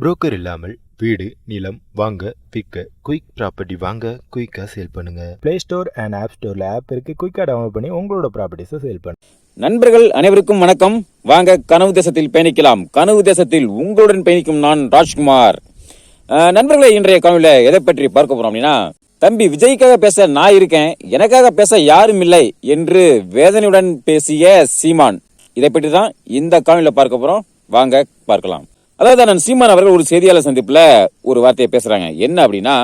Broker இல்லாமல் வீடு நிலம் வாங்க விற்க குயிக் ப்ராப்பர்ட்டி வாங்க குயிக்காக சேல் பண்ணுங்க. ப்ளே ஸ்டோர் அண்ட் ஆப் ஸ்டோரில் ஆப் இருக்குது குயிக்காக டவுன்லோட் பண்ணி உங்களோட ப்ராப்பர்ட்டிஸை சேல் பண்ணுங்க நண்பர்கள் அனைவருக்கும் வணக்கம். வாங்க கனவு தேசத்தில் பயணிக்கலாம். கனவு தேசத்தில் உங்களுடன் பயணிக்கும் நான் ராஜ்குமார். நண்பர்களை நண்பர்களே இன்றைய கனவுல எதை பற்றி பார்க்க போறோம் அப்படின்னா தம்பி விஜய்க்காக பேச நான் இருக்கேன். எனக்காக பேச யாரும் இல்லை என்று வேதனையுடன் பேசிய சீமான். இதை பற்றி தான் இந்த கனவுல பார்க்க போறோம். வாங்க பார்க்கலாம். அதாவது நான் சீமான் அவர்கள் ஒரு செய்தியாளர் சந்திப்பில் ஒரு வார்த்தையை பேசுகிறாங்க என்ன அப்படின்னா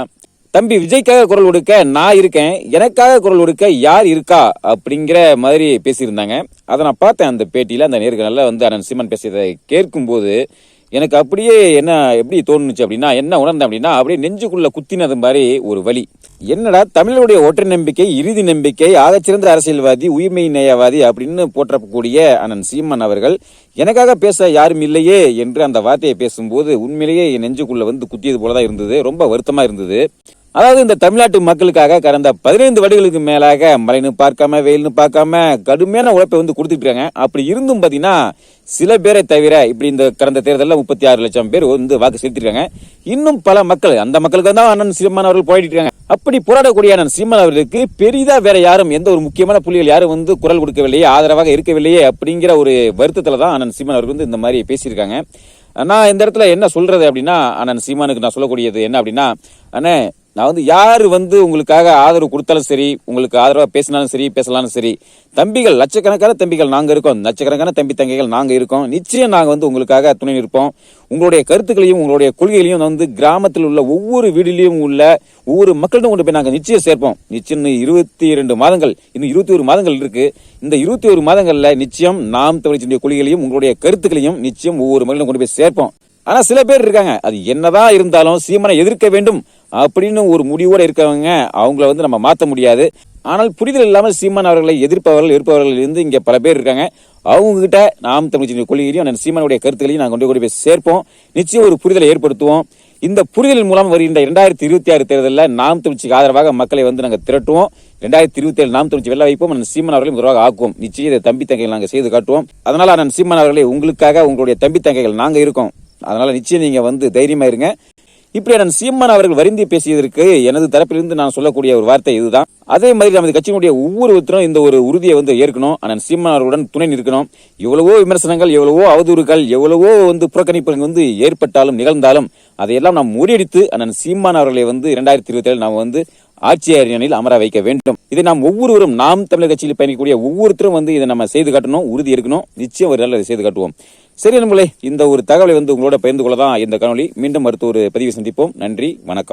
தம்பி விஜய்க்காக குரல் கொடுக்க நான் இருக்கேன். எனக்காக குரல் கொடுக்க யார் இருக்கா? அப்படிங்கிற மாதிரி பேசியிருந்தாங்க. அதை நான் பார்த்தேன் அந்த பேட்டியில் அந்த நேர்காணல்ல வந்து அண்ணன் சீமான் பேசியதை கேட்கும்போது எனக்கு அப்படியே என்ன எப்படி தோணுச்சு அப்படின்னா என்ன உணர்ந்தேன் அப்படின்னா அப்படியே நெஞ்சுக்குள்ளே குத்தினது மாதிரி ஒரு வழி என்னடா தமிழருடைய ஒற்றை நம்பிக்கை இறுதி நம்பிக்கை ஆகச்சிறந்த அரசியல்வாதி உயிர்மை நேயவாதி அப்படின்னு போற்றக்கூடிய அண்ணன் சீமான் அவர்கள் எனக்காக பேச யாரும் இல்லையே என்று அந்த வார்த்தையை பேசும்போது உண்மையிலேயே என் நெஞ்சுக்குள்ளே வந்து குத்தியது போலதான் இருந்தது ரொம்ப வருத்தமாக இருந்தது. அதாவது இந்த தமிழ்நாட்டு மக்களுக்காக கடந்த பதினைந்து வருடங்களுக்கு மேலாக மழைன்னு பார்க்காம வெயில்னு பார்க்காம கடுமையான உழைப்பை வந்து கொடுத்துட்டு இருக்காங்க அப்படி இருந்தும் பார்த்தீங்கன்னா சில பேரை தவிர இப்படி இந்த கடந்த தேர்தலில் முப்பத்தி ஆறு லட்சம் பேர் வந்து வாக்கு செலுத்திருக்காங்க. இன்னும் பல மக்கள் அந்த மக்களுக்கு தான் அண்ணன் சீமான் அவர்கள் போயிட்டு இருக்காங்க அப்படி போராடக்கூடிய அண்ணன் சீமான் அவர்களுக்கு பெரிதா வேற யாரும் எந்த ஒரு முக்கியமான புள்ளிகள் யாரும் வந்து குரல் கொடுக்கவில்லையே ஆதரவாக இருக்கவில்லையே அப்படிங்கிற ஒரு வருத்தத்தில் தான் அண்ணன் சீமான் அவர்கள் வந்து இந்த மாதிரி பேசியிருக்காங்க. நான் இந்த இடத்துல என்ன சொல்றது அப்படின்னா அண்ணன் சீமானுக்கு நான் சொல்லக்கூடியது என்ன அப்படின்னா அண்ணே நான் வந்து யார் வந்து உங்களுக்காக ஆதரவு கொடுத்தாலும் சரி உங்களுக்கு ஆதரவாக பேசினாலும் சரி பேசலாலும் சரி தம்பிகள் லட்சக்கணக்கான தம்பிகள் நாங்கள் இருக்கோம். லட்சக்கணக்கான தம்பி தங்கைகள் நாங்கள் இருக்கோம். நிச்சயம் நாங்கள் வந்து உங்களுக்காக துணை நிற்போம். உங்களுடைய கருத்துக்களையும் உங்களுடைய கொள்கைகளையும் வந்து கிராமத்தில் உள்ள ஒவ்வொரு வீடுலையும் உள்ள ஒவ்வொரு மக்களிடம் கொண்டு போய் நாங்கள் நிச்சயம் சேர்ப்போம். நிச்சயம் இருபத்தி இரண்டு மாதங்கள் இன்னும் இருபத்தி ஒரு மாதங்கள் இருக்கு. இந்த இருபத்தி ஒரு மாதங்களில் நிச்சயம் நாம் தமிழ்ச்சியுடைய கொள்கைகளையும் உங்களுடைய கருத்துக்களையும் நிச்சயம் ஒவ்வொரு மக்களிடம் கொண்டு போய் சேர்ப்போம். ஆனால் சில பேர் இருக்காங்க. அது என்னதான் இருந்தாலும் சீமனை எதிர்க்க வேண்டும். அப்படின்னு ஒரு முடிவோடு இருக்கவங்க அவங்கள வந்து நம்ம மாற்ற முடியாது. ஆனால் புரிதல் இல்லாமல் சீமான் அவர்களை எதிர்ப்பவர்கள் இருப்பவர்கள் இருந்து இங்கே பல பேர் இருக்காங்க. அவங்ககிட்ட நாம் தமிழ்ச்சி கொள்கையிலையும் நான் சீமானுடைய கருத்துக்களையும் நாங்கள் கொண்டு கொண்டு போய் சேர்ப்போம். நிச்சயம் ஒரு புரிதலை ஏற்படுத்துவோம். இந்த புரிதலின் மூலம் வருகின்ற இரண்டாயிரத்தி இருபத்தி ஆறு தேர்தலில் நாம் தமிழ்ச்சிக்கு ஆதரவாக மக்களை வந்து நாங்கள் திரட்டுவோம். ரெண்டாயிரத்தி இருபத்தி ஏழு நாம் தமிழ்ச்சி வெள்ள வைப்போம். அண்ணன் சீமான் அவர்களை முதல்வாக ஆக்குவோம். நிச்சயம் இதை தம்பி தங்கைகள் நாங்கள் செய்து காட்டுவோம். அதனால் நான் சீமான் அவர்களே உங்களுக்காக உங்களுடைய தம்பி தங்கைகள் நாங்கள் இருக்கோம். அதனால் நிச்சயம் நீங்கள் வந்து தைரியமாக இருங்க. இப்படி நான் சீமான் அவர்கள் வருந்தி பேசியதற்கு எனது தரப்பிலிருந்து நான் சொல்லக்கூடிய ஒரு வார்த்தை இதுதான். அதே மாதிரி நமது கட்சியினுடைய ஒவ்வொருத்தரும் இந்த ஒரு உறுதியை வந்து ஏற்கணும். ஆனால் சீமான் அவர்களுடன் துணை நிற்கணும். எவ்வளவோ விமர்சனங்கள் எவ்வளவோ அவதூறுகள் எவ்வளவோ வந்து புறக்கணிப்புகள் வந்து ஏற்பட்டாலும் நிகழ்ந்தாலும் அதையெல்லாம் நாம் முறியடித்து அண்ணன் சீமான் அவர்களை வந்து இரண்டாயிரத்தி இருபத்தி ஏழு நாம் வந்து ஆட்சி அரியணையில் அமர வைக்க வேண்டும். இதை நாம் ஒவ்வொருவரும் நாம் தமிழர் கட்சியில் பயணிக்கக்கூடிய ஒவ்வொருத்தரும் வந்து இதை நம்ம செய்து காட்டணும் உறுதி இருக்கணும் நிச்சயம் ஒரு நல்ல செய்து காட்டுவோம். சரி நம்மளே இந்த ஒரு தகவலை வந்து உங்களோட பகிர்ந்து கொள்ள தான் இந்த காணொளி. மீண்டும் அடுத்த ஒரு பதிவை சந்திப்போம். நன்றி வணக்கம்.